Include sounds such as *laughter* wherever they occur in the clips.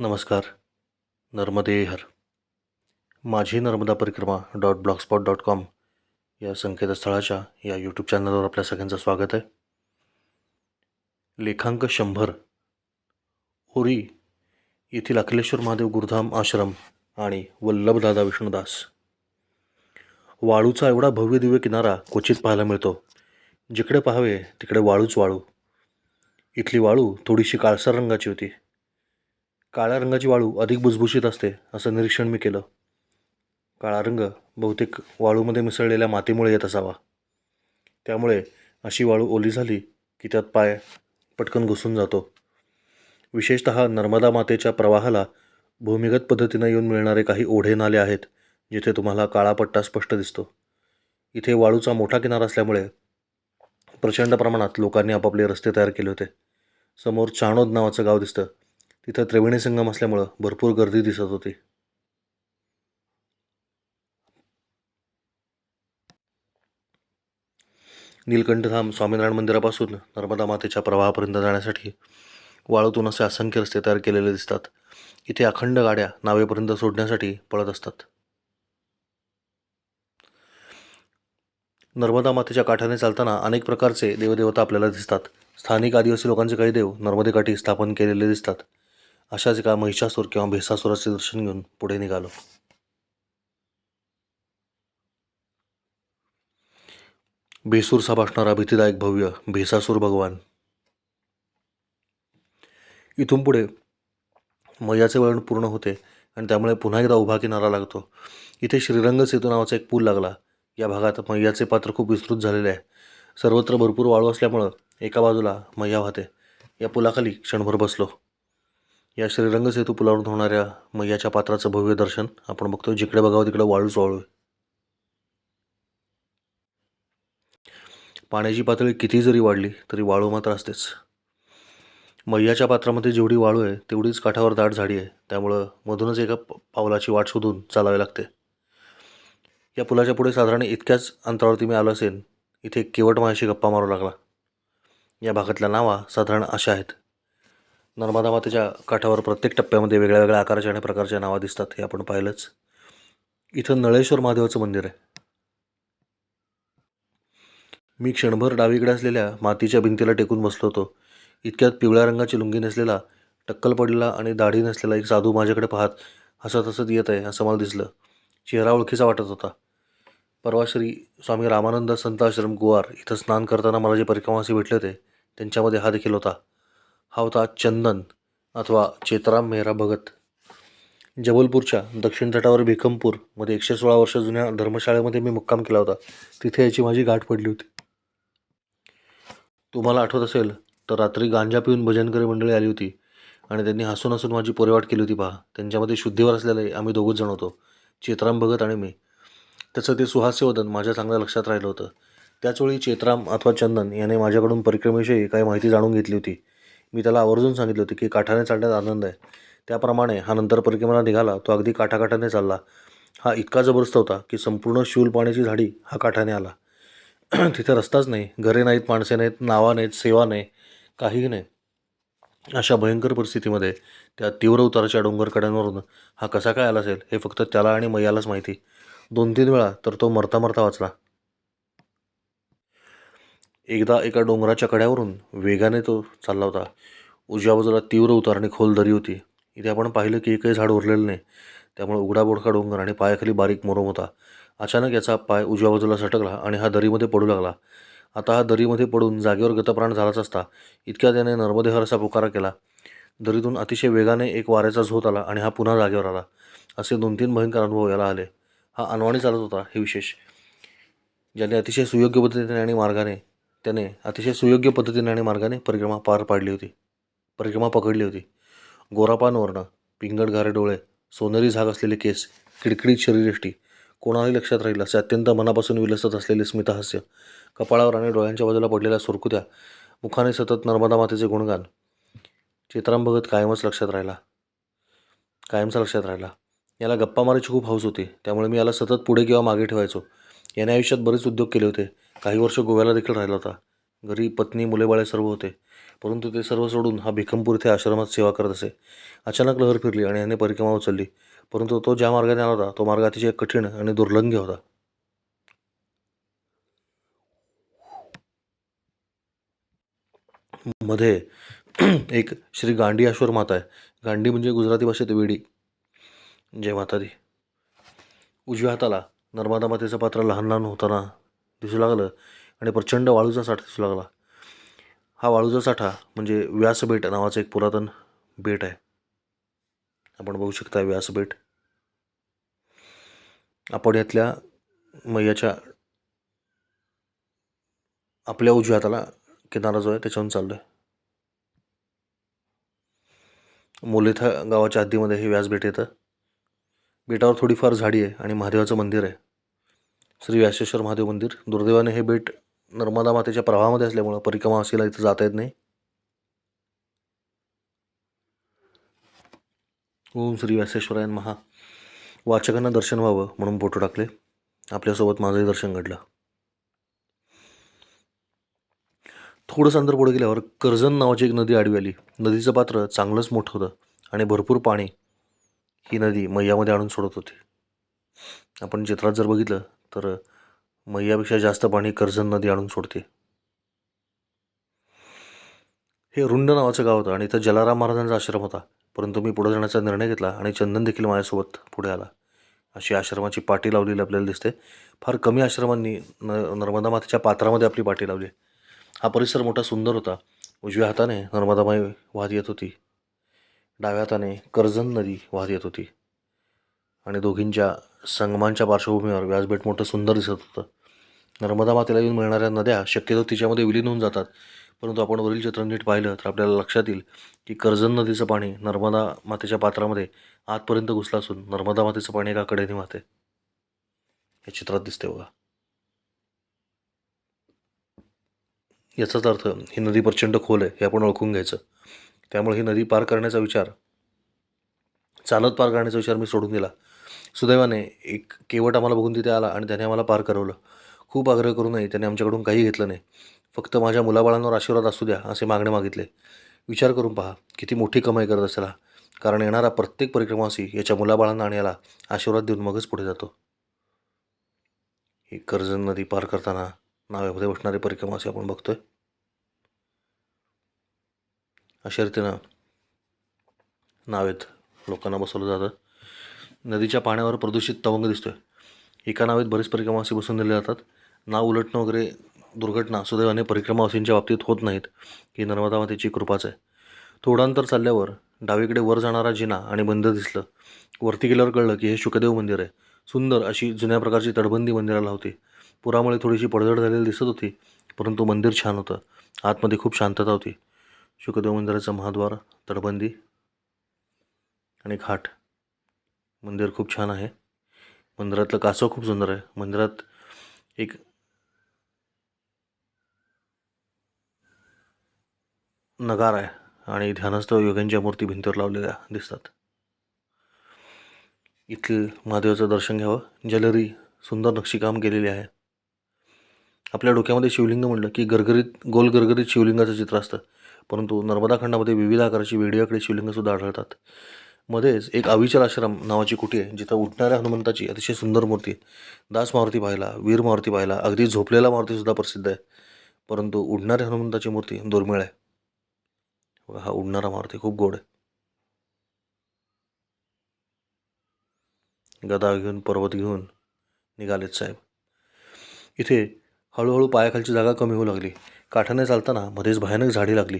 नमस्कार. नर्मदे हर माझी Narmada parikrama dot blog spot dot com या संकेतस्थळाच्या या यूट्यूब चॅनलवर आपल्या सगळ्यांचं स्वागत आहे. लेखांक शंभर. ओरी येथील अखिलेश्वर महादेव गुरुधाम आश्रम आणि वल्लभदादा विष्णुदास. वाळूचा एवढा भव्य दिव्य किनारा क्वचित पाहायला मिळतो. जिकडे पाहावे तिकडे वाळूच वाळू. इथली वाळू थोडीशी काळसर रंगाची होती. काळ्या रंगाची वाळू अधिक भुसभुशीत असते असं निरीक्षण मी केलं. काळा रंग बहुतेक वाळूमध्ये मिसळलेल्या मातीमुळे येत असावा. त्यामुळे अशी वाळू ओली झाली की त्यात पाय पटकन घुसून जातो. विशेषत नर्मदा मातेच्या प्रवाहाला भूमिगत पद्धतीनं येऊन मिळणारे काही ओढे नाले आहेत जिथे तुम्हाला काळा पट्टा स्पष्ट दिसतो. इथे वाळूचा मोठा किनारा असल्यामुळे प्रचंड प्रमाणात लोकांनी आपापले रस्ते तयार केले होते. समोर चाणोद नावाचं गाव दिसतं. तिथं त्रिवेणी संगम असल्यामुळं भरपूर गर्दी दिसत होती. नीलकंठधाम स्वामीनारायण मंदिरापासून नर्मदा मातेच्या प्रवाहापर्यंत जाण्यासाठी वाळूतून असे असंख्य रस्ते तयार केलेले दिसतात. इथे अखंड गाड्या नावेपर्यंत सोडण्यासाठी पळत असतात. नर्मदा मातेच्या काठाने चालताना अनेक प्रकारचे देवदेवता आपल्याला दिसतात. स्थानिक आदिवासी लोकांचे काही देव नर्मदेकाठी स्थापन केलेले दिसतात. अशाच एका महिषासूर किंवा भेसासुराचे दर्शन घेऊन पुढे निघालो. भेसूर भासणारा भीतीदायक भव्य भेसासूर भगवान. इथून पुढे मैयाचे वळण पूर्ण होते आणि त्यामुळे पुन्हा एकदा उभा किनारा लागतो. इथे श्रीरंग सेतू नावाचा एक पूल लागला. या भागात मैयाचे पात्र खूप विस्तृत झालेले आहे. सर्वत्र भरपूर वाळू असल्यामुळं एका बाजूला मैया वाहते. या पुलाखाली क्षणभर बसलो. या श्रीरंगसेतू पुलावरून होणाऱ्या मैयाच्या पात्राचं भव्य दर्शन आपण बघतो जिकडे बघावं तिकडे वाळूच वाळू आहे. पाण्याची पातळी किती जरी वाढली तरी वाळू मात्र असतेच. मैयाच्या पात्रामध्ये जेवढी वाळू आहे तेवढीच काठावर दाट झाडी आहे. त्यामुळं मधूनच एका पावलाची वाट शोधून चालावी लागते. या पुलाच्या पुढे साधारण इतक्याच अंतरावरती मी आलो असेल इथे केवट मायाशी गप्पा मारू लागला. या भागातल्या नावा साधारण अशा आहेत. नर्मदा मातेच्या काठावर प्रत्येक टप्प्यामध्ये वेगळ्या वेगळ्या आकाराच्या आणि प्रकारच्या नावा दिसतात हे आपण पाहिलंच. इथं नळेश्वर महादेवाचं मंदिर आहे. मी क्षणभर डावीकडे असलेल्या मातीच्या भिंतीला टेकून बसलो होतो. इतक्यात पिवळ्या रंगाची लुंगी नसलेला टक्कल पडलेला आणि दाढी नसलेला एक साधू माझ्याकडे पाहत हसत हसत येत आहे असं मला दिसलं. चेहरा ओळखीचा वाटत होता. परवा श्री स्वामी रामानंद संत आश्रम गुवार इथं स्नान करताना मला जे परिक्रमासी भेटले होते त्यांच्यामध्ये हा देखील होता. हा होता चंदन अथवा चेतराम मेहरा भगत. जबलपूरच्या दक्षिण तटावर भिकमपूरमध्ये एकशे सोळा वर्ष जुन्या धर्मशाळेमध्ये मी मुक्काम केला होता. तिथे याची माझी गाठ पडली होती. तुम्हाला आठवत असेल तर रात्री गांजा पिऊन भजनकरी मंडळी आली होती आणि त्यांनी हसून हसून माझी पोरेवाट केली होती पहा. त्यांच्यामध्ये शुद्धीवर असलेले आम्ही दोघंच जण होतो चेतराम भगत आणि मी. त्याचं ते सुहास्यवदन माझ्या चांगल्या लक्षात राहिलं होतं. त्याचवेळी चेतराम अथवा चंदन याने माझ्याकडून परिक्रमेविषयी काही माहिती जाणून घेतली होती. मी त्याला आवर्जून सांगितले होते की काठाने चालण्यात आनंद आहे. त्याप्रमाणे हा नंतर परिक्रमेला निघाला तो अगदी काठाकाठाने चालला. हा इतका जबरदस्त होता की संपूर्ण शूल पाण्याची झाडी हा काठाने आला. *clears throat* तिथे रस्ताच नाही घरे नाहीत माणसे नाहीत नावा नाहीत सेवा नाही काहीही नाही. अशा भयंकर परिस्थितीमध्ये त्या तीव्र उताराच्या डोंगरकड्यांवरून हा कसा काय आला असेल हे फक्त त्याला आणि मैयालाच माहिती. दोन तीन वेळा तर तो मरता मरता वाचला. एकदा एका डोंगराच्या कड्यावरून वेगाने तो चालला होता. उजव्या बाजूला तीव्र उतार आणि खोल दरी होती. इथे आपण पाहिलं की एकही झाड उरलेलं नाही. त्यामुळे उघडाबोडका डोंगर आणि पायाखाली बारीक मोरम होता. अचानक याचा पाय उजव्या बाजूला सटकला आणि हा दरीमध्ये पडू लागला. आता हा दरीमध्ये पडून जागेवर गतप्राण झालाच असता. इतक्या त्याने नर्मदेहर असा पुकारा केला. दरीतून अतिशय वेगाने एक वाऱ्याचा झोत आला आणि हा पुन्हा जागेवर आला. असे दोन तीन भयंकर अनुभव याला आले. हा अनवाणी चालत होता हे विशेष ज्याने अतिशय सुयोग्य पद्धतीने आणि मार्गाने त्याने अतिशय सुयोग्य पद्धतीने आणि मार्गाने परिक्रमा पार पाडली होती. परिक्रमा पकडली होती. गोरापान पिंगड पिंगट घारे डोळे सोनेरी झाग असलेले केस किडकिडीत शरीरयष्टी कोणालाही लक्षात राहील असे अत्यंत मनापासून विलसत असलेले स्मितहास्य कपाळावर आणि डोळ्यांच्या बाजूला पडलेल्या सुरकुत्या मुखाने सतत नर्मदा मातेचे गुणगान चित्राम भगत कायमच लक्षात राहिला. कायमचा लक्षात राहिला. याला गप्पा मारायची खूप हौस होती. त्यामुळे मी याला सतत पुढे किंवा मागे ठेवायचो. याने आयुष्यात बरेच उद्योग केले होते. काही वर्ष गोव्याला देखील राहिला होता. घरी पत्नी मुलेबाळे सर्व होते. परंतु ते सर्व सोडून हा भिकमपूर इथे आश्रमात सेवा करत असे. अचानक लहर फिरली आणि याने परिक्रमा उचलली. परंतु तो ज्या मार्गाने आला होता तो मार्ग अतिशय कठीण आणि दुर्लंघ्य होता. मध्ये एक श्री गांडी आश्वर माता आहे. गांडी म्हणजे गुजराती भाषेत वेडी. जय माता दी. उजव्या हाताला नर्मदा मातेचं पात्र लहान लहान होताना दिसू लागलं आणि प्रचंड वाळूचा साठा दिसू लागला. हा वाळूचा साठा म्हणजे व्यासबेट नावाचं एक पुरातन बेट आहे. आपण बघू शकता व्यासबेट आपण यातल्या मैयाच्या आपल्या उजव्या हाताला किनारा जो आहे त्याच्यावरून चाललो आहे मोलेथा गावाच्या हद्दीमध्ये हे व्यासबेट येतं. बेटावर थोडीफार झाडी आहे आणि महादेवाचं मंदिर आहे. श्री व्यासेश्वर महादेव मंदिर. दुर्दैवाने हे बेट नर्मदा मातेच्या प्रवाहामध्ये असल्यामुळं परिक्रमा असेला इथं जाता येत नाही. ओम श्री व्यासेश्वरायन महा वाचकांना दर्शन व्हावं म्हणून फोटो टाकले. आपल्यासोबत माझंही दर्शन घडलं. थोडंसं अंतर पुढे गेल्यावर कर्जन नावाची एक नदी आडवी आली. नदीचं पात्र चांगलंच मोठं होतं आणि भरपूर पाणी ही नदी मैयामध्ये आणून सोडत होती. आपण चित्रात जर बघितलं तर मैयापेक्षा जास्त पाणी कर्जन नदी आणून सोडते. हे रुंड नावाचं गाव होतं आणि इथं जलाराम महाराजांचा आश्रम होता. परंतु मी पुढे जाण्याचा निर्णय घेतला आणि चंदन देखील माझ्यासोबत पुढे आला. अशी आश्रमाची पाटी लावलेली आपल्याला दिसते. फार कमी आश्रमांनी न नर्मदा मातेच्या पात्रामध्ये आपली पाटी लावली. हा परिसर मोठा सुंदर होता. उजव्या हाताने नर्मदामाई वाहत येत होती. डाव्या हाताने कर्जन नदी वाहत येत होती. आणि दोघींच्या संगमांच्या पार्श्वभूमीवर व्यासबेट मोठं सुंदर दिसत होतं. नर्मदा मातेला येऊन मिळणाऱ्या नद्या शक्यतो तिच्यामध्ये विलीन होऊन जातात. परंतु आपण वरील चित्र नीट पाहिलं तर आपल्याला लक्षात येईल की कर्जन नदीचं पाणी नर्मदा मातेच्या पात्रामध्ये आतपर्यंत घुसलं असून नर्मदा मातेचं पाणी एका कडेने वाहते. हे चित्रात दिसते बघा. याचाच अर्थ ही नदी प्रचंड खोल आहे हे आपण ओळखून घ्यायचं. त्यामुळे ही नदी पार करण्याचा विचार चालत पार करण्याचा विचार मी सोडून दिला. सुदैवाने एक केवट आम्हाला बघून तिथे आला आणि त्याने आम्हाला पार करवलं. खूप आग्रह करूनही त्याने आमच्याकडून काही घेतलं नाही. फक्त माझ्या मुलाबाळांवर आशीर्वाद असू द्या असे मागणे मागितले. विचार करून पहा किती मोठी कमाई करत असेल हा कारण येणारा प्रत्येक परिक्रमासी याच्या मुलाबाळांना आणि याला आशीर्वाद देऊन मगच पुढे जातो. ही कर्जन नदी पार करताना नाव्यामध्ये बसणारे परिक्रमासी आपण बघतोय. अशा रीतीनं नावेत लोकांना बसवलं जातं. नदीच्या पाण्यावर प्रदूषित तवंग दिसतोय. एका नावेत बरेच परिक्रमावासी बसून दिले जातात. नाव उलटणं वगैरे दुर्घटना सुदैवाने परिक्रमावासींच्या बाबतीत होत नाहीत ही नर्मदा मातेची कृपाच आहे. थोडं अंतर चालल्यावर डावीकडे वर जाणारा जिना आणि मंदिर दिसलं. वरती गेल्यावर कळलं की हे शुकदेव मंदिर आहे. सुंदर अशी जुन्या प्रकारची तटबंदी मंदिराला होती. पुरामुळे थोडीशी पडझड झालेली दिसत होती परंतु मंदिर छान होतं. आतमध्ये खूप शांतता होती. शुकदेव मंदिराचं महाद्वार तटबंदी आणि घाट. मंदिर खूप छान आहे. मंदिरातलं कासव खूप सुंदर आहे. मंदिरात एक नगार आहे आणि ध्यानस्थ योग्यांच्या मूर्ती भिंतीवर लावलेल्या दिसतात. इथलं महादेवाचं दर्शन घ्यावं. जलरी सुंदर नक्षीकाम केलेली आहे. आपल्या डोक्यामध्ये शिवलिंग म्हणलं की गरगरीत गोल गरगरीत शिवलिंगाचं चित्र असतं. परंतु नर्मदा खंडामध्ये विविध आकाराची वेगळीकडे शिवलिंगसुद्धा आढळतात. मध्येच एक अविचल आश्रम नावाची कुटी आहे जिथं उठणाऱ्या हनुमंताची अतिशय सुंदर मूर्ती आहे. दास मारुती पाहिला वीर मारुती पाहिला अगदी झोपलेला मारुतीसुद्धा प्रसिद्ध आहे. परंतु उडणाऱ्या हनुमंताची मूर्ती दुर्मिळ आहे. हा उडणारा मारुती खूप गोड आहे. गदा घेऊन पर्वत घेऊन निघालेत साहेब. इथे हळूहळू पायाखालची जागा कमी होऊ लागली. काठाने चालताना मध्येच भयानक झाडी लागली.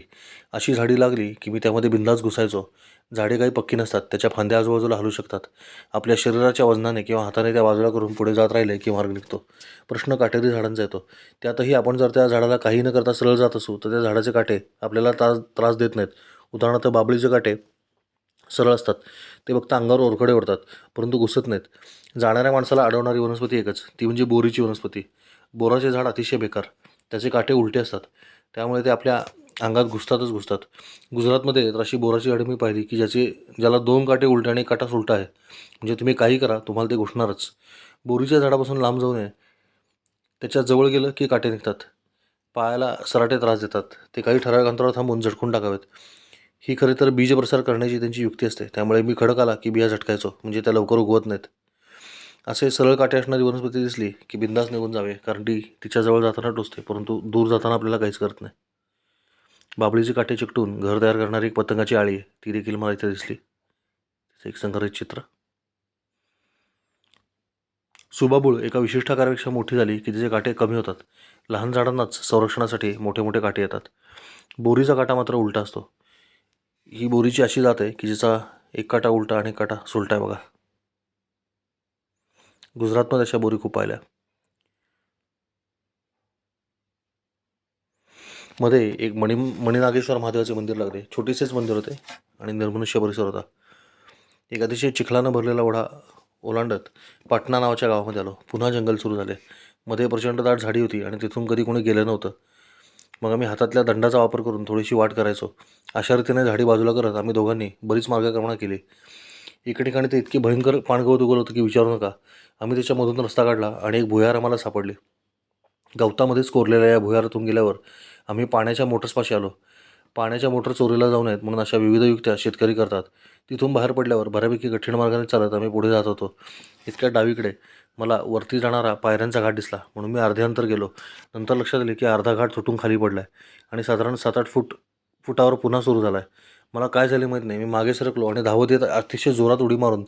अशी झाडी लागली की मी त्यामध्ये बिंदास घुसायचो. झाडे काही पक्की नसतात. त्याच्या फांद्या आजूबाजूला हलू शकतात. आपल्या शरीराच्या वजनाने किंवा हाताने त्या बाजूला करून पुढे जात राहिले की मार्ग निघतो. प्रश्न काटेरी झाडांचा येतो. त्यातही आपण जर त्या झाडाला काही न करता सरळ जात असू तर त्या झाडाचे काटे आपल्याला त्रास त्रास देत नाहीत. उदाहरणार्थ बाबळीचे काटे सरळ असतात. ते फक्त अंगावर ओरखडे ओढतात परंतु घुसत नाहीत. जाणाऱ्या माणसाला अडवणारी वनस्पती एकच. ती म्हणजे बोरीची वनस्पती. बोराचे झाड अतिशय बेकार. त्याचे काटे उलटे असतात. त्यामुळे ते आपल्या अंगात घुसतातच घुसतात. गुजरातमध्ये तर अशी बोराची झाडे मी पाहिली की ज्याचे ज्याला दोन काटे उलटे आणि काटा सुलटा आहे. म्हणजे तुम्ही काही करा तुम्हाला ते घुसणारच. बोरीच्या झाडापासून लांब जाऊ नये त्याच्याजवळ गेलं की काटे निघतात. पायाला सराटे त्रास देतात. ते काही ठराविक अंतरावर थांबून झटकून टाकावेत. ही खरे तर बीजप्रसार करण्याची त्यांची युक्ती असते. त्यामुळे मी खडक आला की बिया झटकायचो. म्हणजे त्या लवकर उगवत नाहीत. असे सरळ काटे असणारी वनस्पती दिसली की बिंदास निघून जावे कारण ती तिच्याजवळ जाताना टोचते परंतु दूर जाताना आपल्याला काहीच करत नाही. बाबळीचे काटे चिकटून घर तयार करणारी एक पतंगाची आळी ती देखील मला इथे दिसली. एक संग्रहित चित्र. सुबाबुळ एका विशिष्ट आकारापेक्षा मोठी झाली की तिचे काटे कमी होतात. लहान झाडांनाच संरक्षणासाठी मोठे मोठे काटे येतात. बोरीचा काटा मात्र उलटा असतो. ही बोरीची अशी जात आहे की जिचा एक काटा उलटा आणि एक काटा सुलटा आहे बघा. गुजरातमध्ये अशा बोरी खूप पाहिल्या. मध्ये एक मणी मणिनागेश्वर महादेवाचे मंदिर लागले. छोटेसेच मंदिर होते आणि निर्मनुष्य परिसर होता. एक अतिशय चिखलानं भरलेला ओढा ओलांडत पाटणा नावाच्या गावामध्ये आलो. पुन्हा जंगल सुरू झाले. मध्ये प्रचंड दाट झाडी होती आणि तिथून कधी कोणी गेलं नव्हतं. मग आम्ही हातातल्या दंडाचा वापर करून थोडीशी वाट करायचो. अशा रीतीने झाडी बाजूला करत आम्ही दोघांनी बरीच मार्गक्रमणा केली. एके ठिकाणी ते इतकी भयंकर पाणगवत उगवलं होतं की विचारू नका. आम्ही त्याच्यामधून रस्ता काढला आणि एक भुयार आम्हाला सापडली. गवतामध्येच कोरलेल्या या भुयारातून गेल्यावर आम्ही पाण्याच्या मोटर्सपाशी आलो. पाण्याच्या मोटर चोरीला जाऊ नयेत म्हणून अशा विविध युक्त्या शेतकरी करतात. तिथून बाहेर पडल्यावर बऱ्यापैकी कठीण मार्गाने चालत आम्ही पुढे जात होतो. इतक्या डावीकडे मला वरती जाणारा पायऱ्यांचा घाट दिसला म्हणून मी अर्धे अंतर गेलो. नंतर लक्षात आले की अर्धा घाट तुटून खाली पडला आहे आणि साधारण सात आठ फूट फुटावर पुन्हा सुरू झाला आहे मला काय झाले माहीत नाही. मी मागे सरकलो आणि धावत येत अतिशय जोरात उडी मारून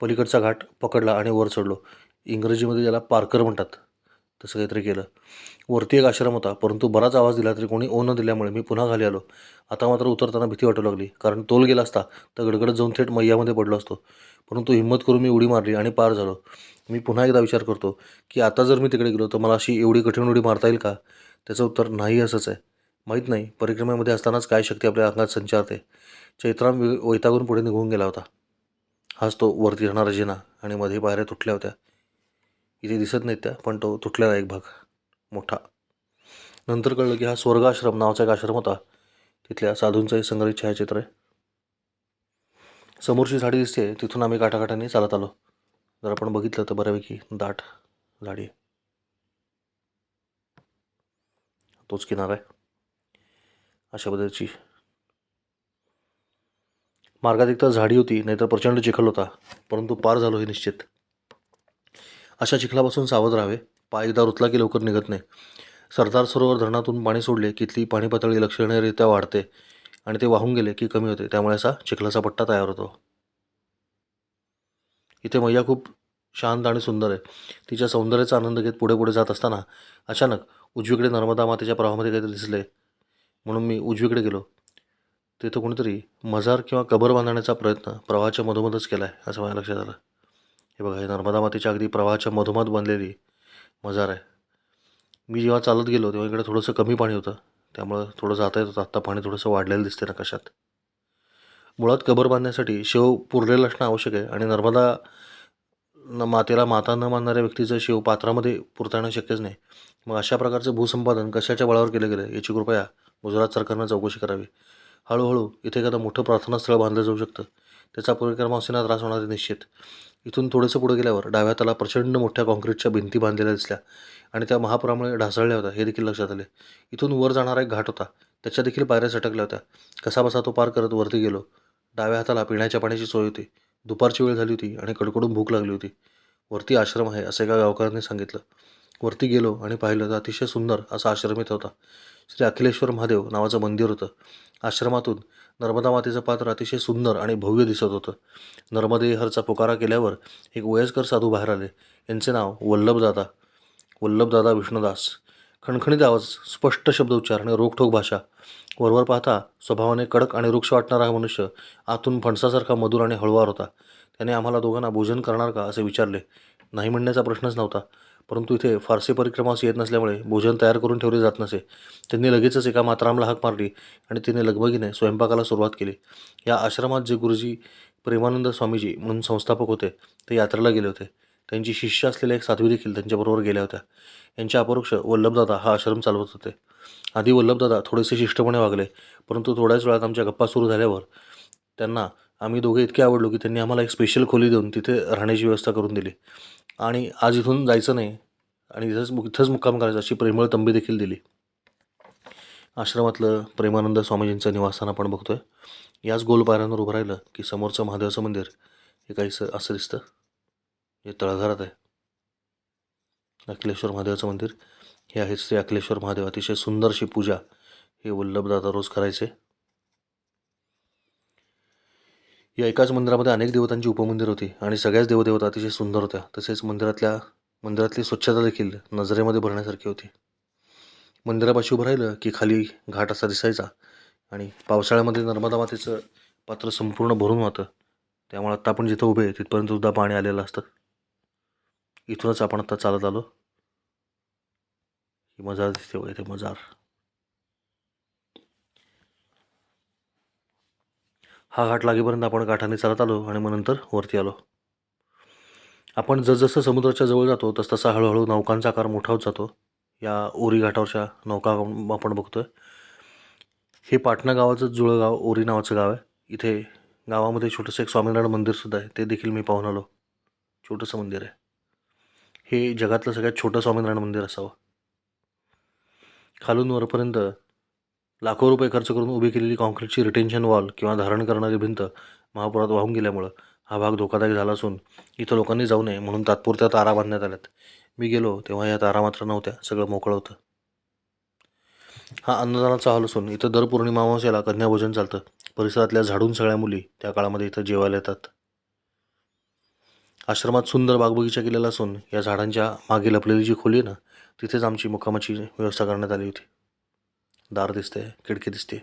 पलीकडचा घाट पकडला आणि वर चढलो. इंग्रजीमध्ये ज्याला पार्कर म्हणतात. तसं काहीतरी केलं. वरती एक आश्रम होता परंतु बराच आवाज दिला तरी कोणी ओ न दिल्यामुळे मी पुन्हा खाली आलो. आता मात्र उतरताना भीती वाटू लागली कारण तोल गेला असता तर गडगडत जाऊन थेट मैयामध्ये पडलो असतो. परंतु हिंमत करून मी उडी मारली आणि पार झालो. मी पुन्हा एकदा विचार करतो की आता जर मी तिकडे गेलो तर मला अशी एवढी कठीण उडी मारता येईल का? त्याचं उत्तर नाही असंच आहे. माहीत नाही. परिक्रमेमध्ये असतानाच काय शक्ती आपल्या अंगात संचारते? चैत्राम वैतागून पुढे निघून गेला होता. हाच तो वरती राहणारा जिना आणि मध्ये पायऱ्या तुटल्या होत्या. इथे दिसत नाहीत त्या पण तो तुटलेला एक भाग. मोठा. नंतर कळलं की हा स्वर्गाश्रम नावाचा एक आश्रम होता. तिथल्या साधूंचंही संग्रहित छायाचित्र आहे. समोरची झाडी दिसते तिथून आम्ही काठाकाठाने चालत आलो. जर आपण बघितलं तर बऱ्यापैकी दाट झाडी. आहे तोच किनारा आहे. अशा पद्धतीची. मार्गात एकतर झाडी होती नाहीतर प्रचंड चिखल होता परंतु पार झालो हे निश्चित. अशा चिखलापासून सावध राहावे. पाय एकदा रुतला की लवकर निघत नाही. सरदार सरोवर धरणातून पाणी सोडले की इथली पाणी पातळी लक्षणीयरित्या वाढते आणि ते वाहून गेले की कमी होते. त्यामुळे असा चिखलाचा पट्टा तयार होतो. इथे मैया खूप शांत आणि सुंदर आहे. तिच्या सौंदर्याचा आनंद घेत पुढे पुढे जात असताना अचानक उजवीकडे नर्मदा मातेच्या प्रवाहामध्ये काहीतरी दिसले. म्हणून मी उजवीकडे गेलो. तिथं कोणीतरी मजार किंवा कबर बांधण्याचा प्रयत्न प्रवाहाच्या मधोमधच केला आहे असं माझ्या लक्षात आलं. हे बघा हे नर्मदा मातेच्या अगदी प्रवाहाच्या मधोमध बांधलेली मजार आहे. मी जेव्हा चालत गेलो तेव्हा इकडे थोडंसं कमी पाणी होतं. त्यामुळं थोडं जाता येत होतं आत्ता पाणी थोडंसं वाढलेलं दिसते नकाशात. मुळात कबर बांधण्यासाठी शेव पुरलेलं असणं आवश्यक आहे आणि नर्मदा न मातेला माता न मानणाऱ्या व्यक्तीचं शिव पात्रामध्ये पुरता येणं शक्यच नाही. मग अशा प्रकारचं भूसंपादन कशाच्या बळावर केलं गेलं याची कृपया गुजरात सरकारनं चौकशी करावी. हळूहळू इथे एखादं मोठं प्रार्थनास्थळ बांधलं जाऊ शकतं. त्याचा परिक्रमावासींना त्रास होणार निश्चित. इथून थोडंसं पुढे गेल्यावर डाव्या हाताला प्रचंड मोठ्या काँक्रीटच्या भिंती बांधलेल्या दिसल्या आणि त्या महापुरामुळे ढासळल्या होत्या. हे देखील लक्षात आले. इथून वर जाणारा एक घाट होता. त्याच्या देखील पायऱ्या सटकल्या होत्या. कसाबसा तो पार करत वरती गेलो. डाव्या हाताला पिण्याच्या पाण्याची सोय होती. दुपारची वेळ झाली होती आणि कडकडून भूक लागली होती. वरती आश्रम आहे असं एका गावकऱ्यांनी सांगितलं. वरती गेलो आणि पाहिलं तर अतिशय सुंदर असा आश्रम इथं होता. श्री अखिलेश्वर महादेव नावाचं मंदिर होतं. आश्रमातून नर्मदा मातेचं पात्र अतिशय सुंदर आणि भव्य दिसत होतं. नर्मदे हरचा पुकारा केल्यावर एक वयस्कर साधू बाहेर आले. यांचे नाव वल्लभदादा. वल्लभदादा विष्णुदास. खणखणीत आवाज स्पष्ट शब्द उच्चार आणि रोखठोक भाषा. वरवर पाहता स्वभावाने कडक आणि वृक्ष वाटणारा हा मनुष्य आतून फणसासारखा मधुर आणि हळुवार होता. त्याने आम्हाला दोघांना भोजन करणार का असे विचारले. नाही म्हणण्याचा प्रश्नच नव्हता. परंतु इथे फारसी परिक्रमास येत नसल्यामुळे भोजन तयार करून ठेवले जात नसे. त्यांनी लगेचच एका मात्रामला हाक मारली आणि तिने लगबगीने स्वयंपाकाला सुरुवात केली. या आश्रमात जे गुरुजी प्रेमानंद स्वामीजी म्हणून संस्थापक होते ते यात्रेला गेले होते. त्यांची शिष्य असलेल्या एक साध्वी देखील त्यांच्याबरोबर गेल्या होत्या. यांच्या अपरोक्ष वल्लभदादा हा आश्रम चालवत होते. आधी वल्लभदादा थोडेसे शिष्टपणे वागले परंतु थोड्याच वेळात आमच्या गप्पा सुरू झाल्यावर त्यांना आम्ही दोघे इतके आवडलो की त्यांनी आम्हाला एक स्पेशल खोली देऊन तिथे राहण्याची व्यवस्था करून दिली. आणि आज इथून जायचं नाही आणि इथंच इथंच मुक्काम करायचा अशी प्रेमळ तंबी देखील दिली. आश्रमातलं प्रेमानंद स्वामीजींचं निवासस्थान आपण बघतोय. याच गोलपायऱ्यांवर उभं राहिलं की समोरचं महादेवाचं मंदिर हे काहीसं असं दिसतं. हे तळघरात आहे. अखिलेश्वर महादेवाचं मंदिर. हे आहे श्री अखिलेश्वर महादेव. अतिशय सुंदरशी पूजा हे वल्लभदादा रोज करायचे. या एकाच मंदिरामध्ये अनेक देवतांची उपमंदिर होती आणि सगळ्याच देवदेवता अतिशय सुंदर होत्या. तसेच मंदिरातल्या मंदिरातली स्वच्छता देखील नजरेमध्ये भरण्यासारखी होती. मंदिरापाशी उभं राहिलं की खाली घाट असा दिसायचा आणि पावसाळ्यामध्ये नर्मदा मातेचं पात्र संपूर्ण भरून वाहतं. त्यामुळे आत्ता आपण जिथं उभे आहे तिथपर्यंत सुद्धा पाणी आलेलं असतं. इथूनच आपण आत्ता चालत आलो. ही मजार दिसते बघा मजार. हा घाट लागेपर्यंत आपण काठाने चालत आलो आणि मग नंतर वरती आलो. आपण जसजसं समुद्राच्या जवळ जातो तसतसा हळूहळू नौकांचा आकार मोठा होत जातो. या ओरी घाटावरच्या नौका आपण बघतोय. हे पाटणा गावाचं जुळं गाव ओरी नावाचं गाव आहे. इथे गावामध्ये छोटंसं एक स्वामीनारायण मंदिरसुद्धा आहे. ते देखील मी पाहून आलो. छोटंसं मंदिर आहे. हे जगातलं सगळ्यात छोटं स्वामीनारायण मंदिर असावं. खालून वरपर्यंत लाखो रुपये खर्च करून उभी केलेली काँक्रीटची रिटेन्शन वॉल किंवा धारण करणारी भिंत महापुरात वाहून गेल्यामुळं हा भाग धोकादायक झाला असून इथं लोकांनी जाऊ नये म्हणून तात्पुरत्या तारा बांधण्यात आल्यात. मी गेलो तेव्हा या तारा मात्र नव्हत्या सगळं मोकळं होतं. हा अन्नदानाचा हॉल असून इथं दर पौर्णिमा अमावस्याला कन्याभोजन चालतं. परिसरातल्या झाडून सगळ्या मुली त्या काळामध्ये इथं जेवायला येतात. आश्रमात सुंदर बागबगीचा केलेला असून या झाडांच्या मागे लपलेली जी खोली आहे ना तिथेच आमची मुक्कामाची व्यवस्था करण्यात आली होती. दार दिसते खिडकी दिसते.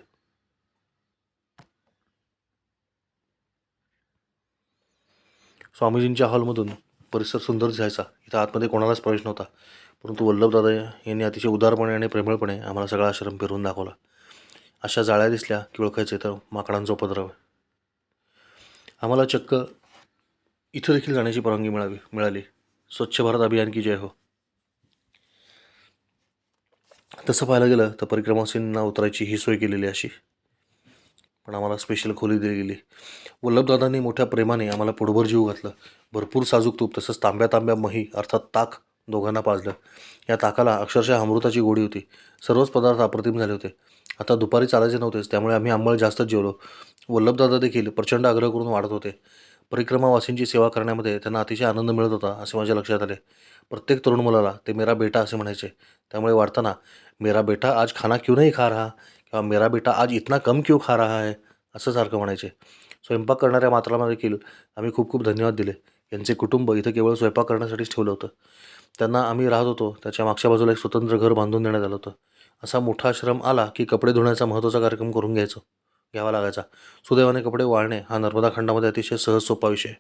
स्वामीजींच्या हॉलमधून परिसर सुंदर दिसायचा. इथं आतमध्ये कोणालाच प्रवेश नव्हता. परंतु वल्लभदादा यांनी अतिशय उदारपणे आणि प्रेमळपणे आम्हाला सगळा आश्रम फिरवून दाखवला. अशा जाळ्या दिसल्या की ओळखायचे तर माकडांचा उपद्रव. आम्हाला चक्क इथं देखील जाण्याची परवानगी मिळावी मिळाली. स्वच्छ भारत अभियान की जय हो. तसं पाहायला गेलं तर परिक्रमासींना उतरायची ही सोय केलेली अशी. पण आम्हाला स्पेशल खोली दिली गेली. वल्लभदादांनी मोठ्या प्रेमाने आम्हाला पोटभर जीव घातलं. भरपूर साजूक तूप तसंच तांब्या तांब्या मही अर्थात ताक दोघांना पाजलं. या ताकाला अक्षरशः अमृताची गोडी होती. सर्वच पदार्थ अप्रतिम झाले होते. आता दुपारी चालायचे नव्हतेच त्यामुळे आम्ही आंबळ जास्तच जेवलो. वल्लभदादा देखील प्रचंड आग्रह करून वाढत होते. परिक्रमावासींची सेवा करण्यामध्ये त्यांना अतिशय आनंद मिळत होता असे माझ्या लक्षात आले. प्रत्येक तरुण मुलाला ते मेरा बेटा असे म्हणायचे. त्यामुळे वाढताना मेरा बेटा आज खाना क्यू नाही खा रहा? किंवा मेरा बेटा आज इतना कम क्यों खा रहा है? असं सारखं म्हणायचे. स्वयंपाक करणाऱ्या मात्राला देखील आम्ही खूप खूप धन्यवाद दिले. यांचे कुटुंब इथं केवळ स्वयंपाक करण्यासाठीच ठेवलं होतं. त्यांना आम्ही राहत होतो. त्याच्या मागच्या बाजूला एक स्वतंत्र घर बांधून देण्यात आलं होतं. असा मोठा आश्रम आला की कपडे धुण्याचा महत्त्वाचा कार्यक्रम करून घ्यायचो. घ्यावा लागायचा. सुदैवाने कपडे वाळणे हा नर्मदा खंडामध्ये अतिशय सहज सोपा विषय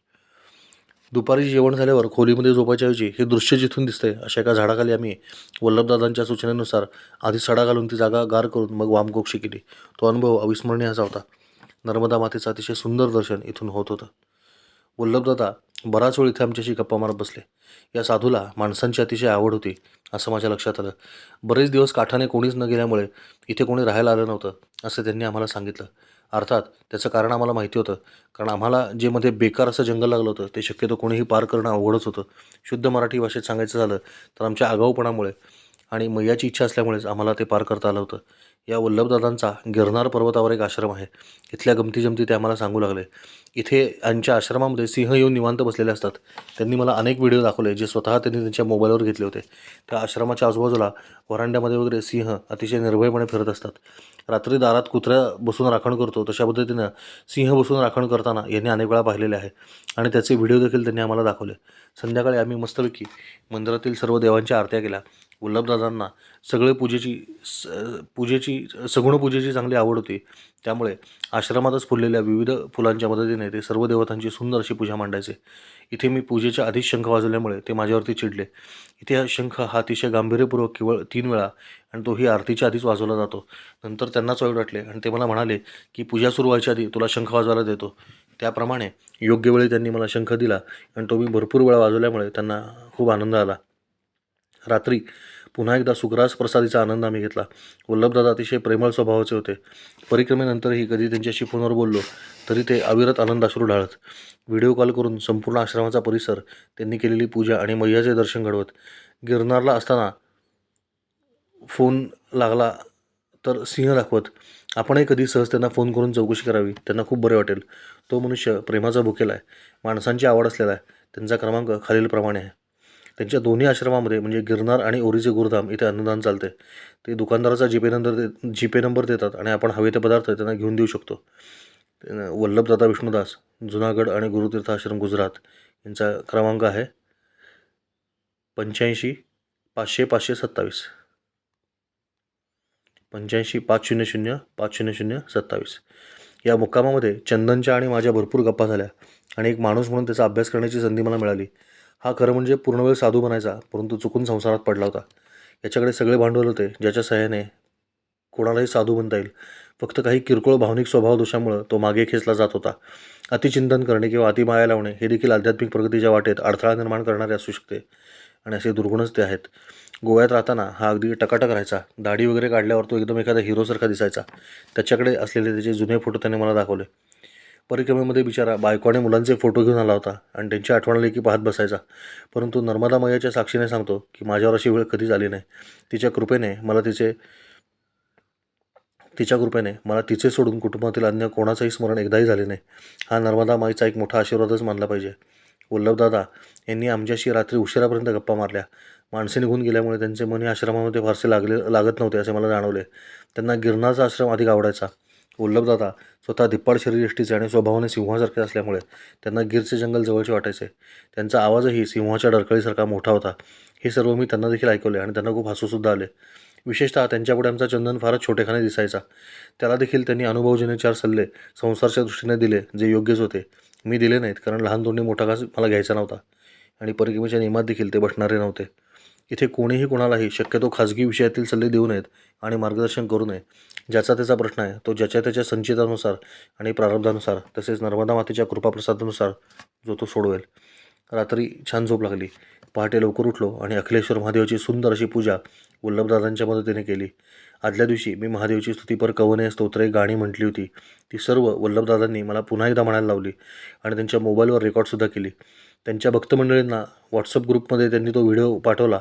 दुपारी जेवण झाल्यावर खोलीमध्ये झोपायच्याऐवजी हे दृश्य जिथून दिसते अशा एका झाडाखाली आम्ही वल्लभदादांच्या सूचनेनुसार आधी सडा घालून ती जागा गार करून मग वामकोक्षी केली. तो अनुभव अविस्मरणीय असा होता. नर्मदा मातेचं अतिशय सुंदर दर्शन इथून होत होतं. वल्लभदादा बराच वेळ इथे आमच्याशी गप्पा मारत बसले. या साधूला माणसांची अतिशय आवड होती. असं माझ्या लक्षात आलं. बरेच दिवस काठाने कोणीच न गेल्यामुळे इथे कोणी राहायला आलं नव्हतं असं त्यांनी आम्हाला सांगितलं. अर्थात त्याचं कारण आम्हाला माहिती होतं कारण आम्हाला जे मध्ये बेकार असं जंगल लागलं होतं ते शक्यतो कोणीही पार करणं अवघडच होतं. शुद्ध मराठी भाषेत सांगायचं झालं तर आमच्या आगाऊपणामुळे आणि मैयाची इच्छा असल्यामुळेच आम्हाला ते पार करता आलं होतं. या वल्लभदादांचा गिरनार पर्वतावर एक आश्रम आहे. इथल्या गमती जमती ते आम्हाला सांगू लागले. इथे यांच्या आश्रमामध्ये सिंह येऊन निवांत बसलेले असतात. त्यांनी मला अनेक व्हिडिओ दाखवले जे स्वतः त्यांनी त्यांच्या मोबाईलवर घेतले होते. त्या आश्रमाच्या आजूबाजूला वरांड्यामध्ये वगैरे सिंह अतिशय निर्भयपणे फिरत असतात. रात्री दारात कुत्र्या बसून राखण करतो. तशा पद्धतीनं सिंह बसून राखण करताना यांनी अनेक वेळा पाहिलेले आहे आणि त्याचे व्हिडिओ देखील त्यांनी आम्हाला दाखवले. संध्याकाळी आम्ही मस्तपैकी मंदिरातील सर्व देवांच्या आरत्या केल्या. वल्लभदादांना सगळे पूजेची स पूजेची सगुण पूजेची चांगली आवड होती. त्यामुळे आश्रमातच फुललेल्या विविध फुलांच्या मदतीने ते सर्व देवतांची सुंदर अशी पूजा मांडायचे. इथे मी पूजेच्या आधीच शंख वाजवल्यामुळे ते माझ्यावरती चिडले. इथे हा शंख हा अतिशय गांभीर्यपूर्वक केवळ तीन वेळा आणि तोही आरतीच्या आधीच वाजवला जातो. नंतर त्यांनाच वाईट वाटले आणि ते मला म्हणाले की पूजा सुरू व्हायच्या आधी तुला शंख वाजवायला देतो. त्याप्रमाणे योग्य वेळी त्यांनी मला शंख दिला आणि तो मी भरपूर वेळा वाजवल्यामुळे त्यांना खूप आनंद आला. रात्री पुन्हा एकदा सुग्रास प्रसादीचा आनंद आम्ही घेतला. वल्लभदादा अतिशय प्रेमळ स्वभावाचे होते. परिक्रमेनंतरही कधी त्यांच्याशी फोनवर बोललो तरी ते अविरत आनंदाश्रू ढाळत. व्हिडिओ कॉल करून संपूर्ण आश्रमाचा परिसर त्यांनी केलेली पूजा आणि मैयाचे दर्शन घडवत. गिरनारला असताना फोन लागला तर सिंह दाखवत आपणही कधी सहज त्यांना फोन करून चौकशी करावी त्यांना खूप बरे वाटेल. तो मनुष्य प्रेमाचा भुकेला आहे. माणसांची आवड असलेला आहे. त्यांचा क्रमांक खालीलप्रमाणे आहे. त्यांच्या दोन्ही आश्रमामध्ये म्हणजे गिरनार आणि ओरीचे गुरुधाम इथे अन्नदान चालते ते दुकानदाराचा जीपे नंबर दे जीपे नंबर देतात आणि आपण हवे ते पदार्थ त्यांना घेऊन देऊ शकतो. वल्लभदादा विष्णुदास जुनागड आणि गुरुतीर्थ आश्रम गुजरात यांचा क्रमांक आहे पंच्याऐंशी पाचशे पाचशे सत्तावीस. पंच्याऐंशी पाच शून्य शून्य पाच शून्य शून्य सत्तावीस. या मुक्कामामध्ये चंदनच्या आणि माझ्या भरपूर गप्पा झाल्या आणि एक माणूस म्हणून त्याचा अभ्यास करण्याची संधी मला मिळाली. हा खरं म्हणजे पूर्णवेळ साधू बनायचा परंतु चुकून संसारात पडला होता. याच्याकडे सगळे भांडवल होते ज्याच्या सहाय्याने कोणालाही साधू बनता येईल. फक्त काही किरकोळ भावनिक स्वभाव दोषामुळं तो मागे खेचला जात होता. अतिचिंतन करणे किंवा अतिमाया लावणे हे देखील आध्यात्मिक प्रगतीच्या वाटेत अडथळा निर्माण करणारे असू शकते आणि असे दुर्गुणच ते आहेत. गोव्यात राहताना हा अगदी टकाटक राहायचा. दाढी वगैरे काढल्यावर तो एकदम एखादा हिरोसारखा दिसायचा. त्याच्याकडे असलेले त्याचे जुने फोटो त्याने मला दाखवले. परिक्रमेमध्ये बिचारा बायको आणि मुलांचे फोटो घेऊन आला होता आणि त्यांची आठवण आली की पाहत बसायचा. परंतु नर्मदा मैयाच्या साक्षीने सांगतो की माझ्यावर अशी वेळ कधीच आली नाही. तिच्या कृपेने मला तिचे तिच्या कृपेने मला तिचे सोडून कुटुंबातील अन्य कोणाचंही स्मरण एकदाही झाले नाही. हा नर्मदा माईचा एक मोठा आशीर्वादच मानला पाहिजे. वल्लभदादा यांनी आमच्याशी रात्री उशिरापर्यंत गप्पा मारल्या. माणसे निघून गेल्यामुळे त्यांचे मन या आश्रमामध्ये फारसे लागले लागत नव्हते असे मला जाणवले. त्यांना गिरणाचा आश्रम अधिक आवडायचा. वल्लभदादा स्वतः धिप्पाड शरीरयष्टीचे आणि स्वभावाने सिंहासारखे असल्यामुळे त्यांना गिरचे जंगल जवळचे वाटायचे. त्यांचा आवाजही सिंहाच्या डरकळीसारखा मोठा होता. हे सर्व मी त्यांना देखील ऐकवले आणि त्यांना खूप हसूसुद्धा आले. विशेषतः त्यांच्यापुढे आमचा चंदन फारच छोटेखाने दिसायचा. त्याला देखील त्यांनी अनुभवजन्य चार सल्ले संसारच्या दृष्टीने दिले जे योग्यच होते. मी दिले नाहीत कारण लहान तोंडी मोठा घास मला घ्यायचा नव्हता आणि परिक्रमेच्या नियमात देखील ते बसणारे नव्हते. इथे कोणीही कोणालाही शक्यतो खाजगी विषयातील सल्ले देऊ नयेत आणि मार्गदर्शन करू नये. ज्याचा त्याचा प्रश्न आहे तो ज्याच्या त्याच्या संचितानुसार आणि प्रारब्धानुसार तसेच नर्मदा मातेच्या कृपाप्रसादानुसार जो तो सोडवेल. रात्री छान झोप लागली. पहाटे लवकर उठलो आणि अखिलेश्वर महादेवाची सुंदर अशी पूजा वल्लभदादांच्या मदतीने केली. आदल्या दिवशी मी महादेवची स्तुतीपर कवने स्तोत्रे गाणी म्हटली होती. ती सर्व वल्लभदादांनी मला पुन्हा एकदा म्हणायला लावली आणि त्यांच्या मोबाईलवर रेकॉर्डसुद्धा केली. त्यांच्या भक्तमंडळींना व्हॉट्सअप ग्रुपमध्ये त्यांनी तो व्हिडिओ पाठवला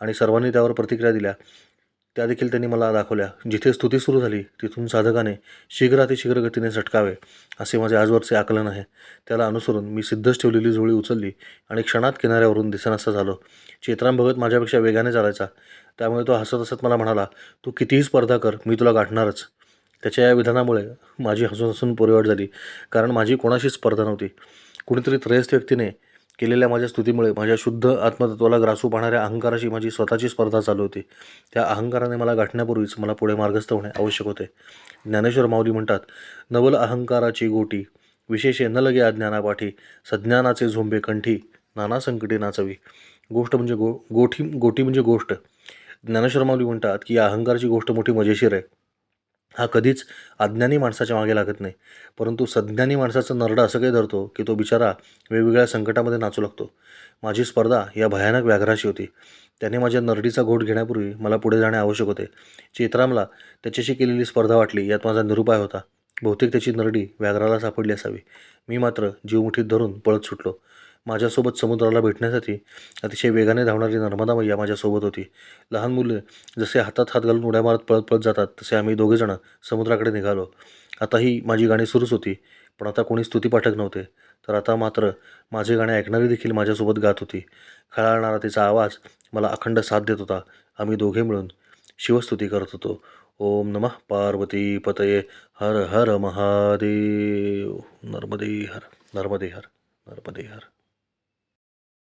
आणि सर्वांनी त्यावर प्रतिक्रिया दिल्या. त्या देखील त्यांनी मला दाखवल्या. जिथे स्तुती सुरू झाली तिथून साधकाने शीघ्र गतीने झटकावे असे माझे आजवरचे आकलन आहे. त्याला अनुसरून मी सिद्धच ठेवलेली झोळी उचलली आणि क्षणात किनाऱ्यावरून दिसेनासा झालो. चेतराम भगत माझ्यापेक्षा वेगाने चालायचा. त्यामुळे तो हसत हसत मला म्हणाला तू कितीही स्पर्धा कर मी तुला गाठणारच. त्याच्या या विधानामुळे माझी हसून हसून पोरेवाट झाली कारण माझी कोणाशीच स्पर्धा नव्हती. कुणीतरी त्रयस्थ व्यक्तीने केलेल्या माझ्या स्तुतीमुळे माझ्या शुद्ध आत्मतत्वाला ग्रासू पाहणाऱ्या अहंकाराशी माझी स्वतःची स्पर्धा चालू होती. त्या अहंकाराने मला गाठण्यापूर्वीच मला पुढे मार्गस्थ होणे आवश्यक होते. ज्ञानेश्वर माऊली म्हणतात नवल अहंकाराची गोटी विशेषे न लगे अज्ञानापाठी सज्ञानाचे झोंबे कंठी नाना संकटे नाचवी. गोष्ट म्हणजे गो गोठी गोटी म्हणजे गोष्ट. ज्ञानेश्वर माऊली म्हणतात की या अहंकाराची गोष्ट मोठी मजेशीर आहे. हा कधीच अज्ञानी माणसाच्या मागे लागत नाही. परंतु सज्ञानी माणसाचं नरडा असं काही धरतो की तो बिचारा वेगवेगळ्या संकटामध्ये नाचू लागतो. माझी स्पर्धा या भयानक व्याघ्राशी होती. त्याने माझ्या नरडीचा घोट घेण्यापूर्वी मला पुढे जाणे आवश्यक होते. चेतरामला त्याच्याशी केलेली स्पर्धा वाटली यात माझा निरुपाय होता. बहुतेक त्याची नरडी व्याघ्राला सापडली असावी. मी मात्र जीवमुठीत धरून पळत सुटलो. माझ्यासोबत समुद्राला भेटण्यासाठी अतिशय वेगाने धावणारी नर्मदा मैया माझ्यासोबत होती. लहान मुले जसे हातात हात घालून उड्या मारत पळत पळत जातात तसे आम्ही दोघेजणं समुद्राकडे निघालो. आता ही माझी गाणी सुरूच होती पण आता कोणी स्तुतीपाठक नव्हते. तर आता मात्र माझे गाणे ऐकणारी देखील माझ्यासोबत गात होती. खळाळणारा तिचा आवाज मला अखंड साथ देत होता. आम्ही दोघे मिळून शिवस्तुती करत होतो. ओम नमः पार्वती पतये हर हर महादेव. नर्मदे हर नर्मदे हर नर्मदे हर.